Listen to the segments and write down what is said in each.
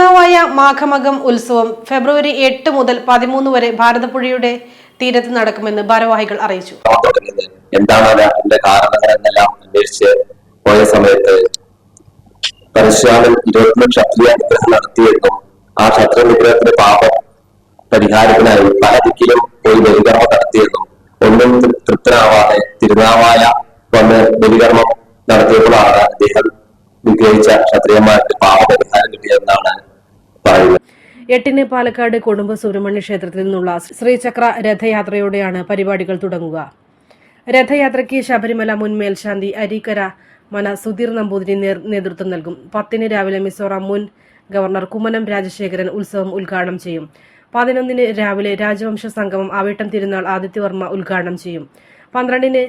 തിരുനാവായ മാഘമകം ഉത്സവം ഫെബ്രുവരി എട്ട് മുതൽ പതിമൂന്ന് വരെ ഭാരതപ്പുഴയുടെ തീരത്ത് നടക്കുമെന്ന് ഭാരവാഹികൾ അറിയിച്ചു. പോയ സമയത്ത് പരശുരാമൻ ഇരുപത്തിമൂന്ന് ക്ഷത്രിയ നിഗ്രഹം നടത്തിയെന്നും ആ ക്ഷത്രിയ നിഗ്രഹത്തിന്റെ പാപം പരിഹാരത്തിനായി പല ദിക്കിലും പോയി ബലികർമ്മം നടത്തിയെന്നും ഒന്നും തൃപ്തനാവാതെ തിരുനാവായ വന്ന് ബലികർമ്മം നടത്തിയപ്പോഴാണ് അദ്ദേഹം നിഗ്രഹിച്ച ക്ഷത്രിയന്മാർക്ക് എട്ടിന് പാലക്കാട് കുടുംബ സുബ്രഹ്മണ്യ ക്ഷേത്രത്തിൽ നിന്നുള്ള ശ്രീചക്ര രഥയാത്രയോടെയാണ് പരിപാടികൾ തുടങ്ങുക. രഥയാത്രയ്ക്ക് ശബരിമല മുൻ മേൽശാന്തി അരീക്കര മന സുധീർ നമ്പൂതിരി നേതൃത്വം നൽകും. പത്തിന് രാവിലെ മിസോറാം മുൻ ഗവർണർ കുമ്മനം രാജശേഖരൻ ഉത്സവം ഉദ്ഘാടനം ചെയ്യും. പതിനൊന്നിന് രാവിലെ രാജവംശ സംഗമം ആവേട്ടം തിരുനാൾ ആദിത്യവർമ്മ ഉദ്ഘാടനം ചെയ്യും. പന്ത്രണ്ടിന്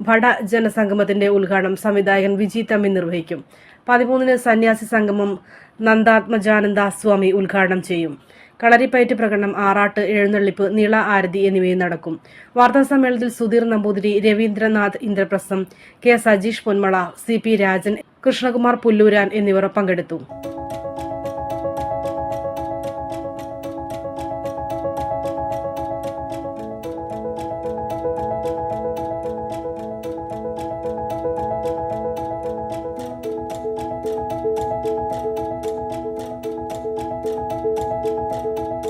ഭട ജനസംഗമത്തിന്റെ ഉദ്ഘാടനം സംവിധായകൻ വിജി തമ്മി നിർവഹിക്കും. പതിമൂന്നിന് സന്യാസി സംഗമം നന്ദാത്മജാനന്ദ സ്വാമി ഉദ്ഘാടനം ചെയ്യും. കളരിപ്പയറ്റ് പ്രകടനം ആറാട്ട് എഴുന്നള്ളിപ്പ് നീള ആരതി എന്നിവയും നടക്കും. വാർത്താ സമ്മേളനത്തിൽ Sudheer Namboothiri Ravindranath Indraprasam K Sajeesh Ponmala C P Rajan Krishnakumar Pulluran എന്നിവർ പങ്കെടുത്തു.